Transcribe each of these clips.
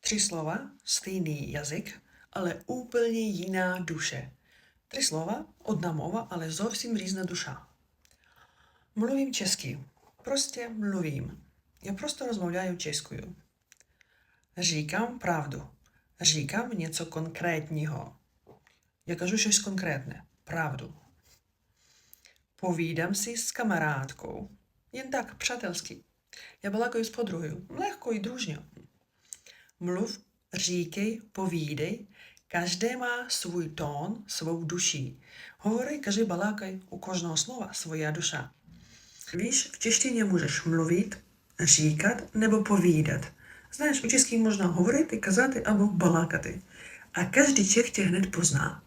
Tři slova, stejný jazyk, ale úplně jiná duše. Tři slova, одна мова, ale зовсім різна душа. Mluvím česky. Prostě mluvím. Я просто розмовляю чеською. Říkám правду. Říkám něco konkrétního. Я кажу щось конкретне. Правду. Повідам си з камарадкою. Jen так, přátelsky. Я балакаю з подругою. Легко і дружньо. Mluv, říkej, povídej. Každé má svůj tón, svou duší. Говори, кажи, балакай, у кожного слова своя душа. Víš, v češtině můžeš mluvit, říkat nebo povídat. Знаєш, у česky можна говорити, казати або балакати. А každý Čech tě hned pozná.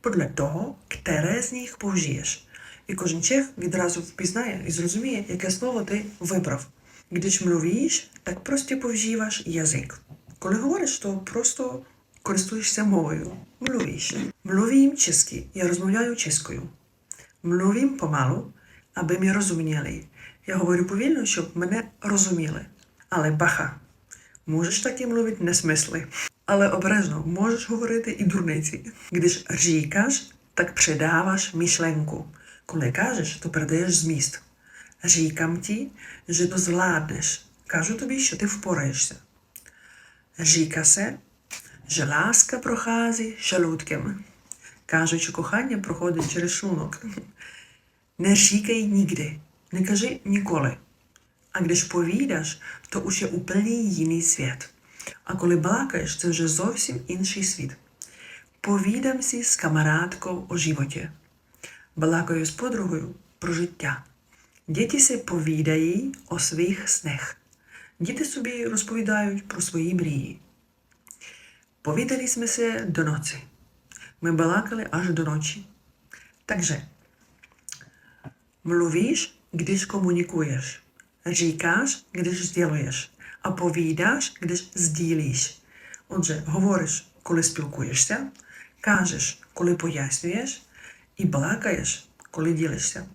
Podle toho, které z них použiješ. І кожен чех відразу впізнає і зрозуміє, яке слово ти вибрав. Když mluvíš, так просто повживаш язик. Коли говориш, то просто користуєшся мовою. Mluvíš. Mluvím česky. Я розмовляю чеською. Mluvím помалу, аби ми розуміли. Я говорю повільно, щоб мене розуміли. Але баха, можеш таки мовити несмисли. Але обережно можеш говорити і дурниці. Když říkáš, так předáváš myšlenku. Коли кажеш, то передаєш зміст. Ti, že to zvládнеш. Кажу тобі, що ти впораєшся. Říká се, láska prochází žaludkem. Кажуть, що кохання проходить через шлунок. Не říkej nikdy, не кажи ніколи. А když повідаš, то už je úplně jiný svět. А коли балакаєш, це вже зовсім інший світ. Повідам сі з камарадкою о животі. Балакаю з подругою про життя. Діти се повідають о своїх снах. Діти собі розповідають про свої мрії. Повідали jsme se до noci. Ми балакали аж до ночі. Takže, mluvíš, když komunikuješ. Říkáš, když sděluješ. А повідаєш, když sdílíš. Отже, говориш, коли спілкуєшся, кажеш, коли пояснюєш, і балакаєш, коли ділишся.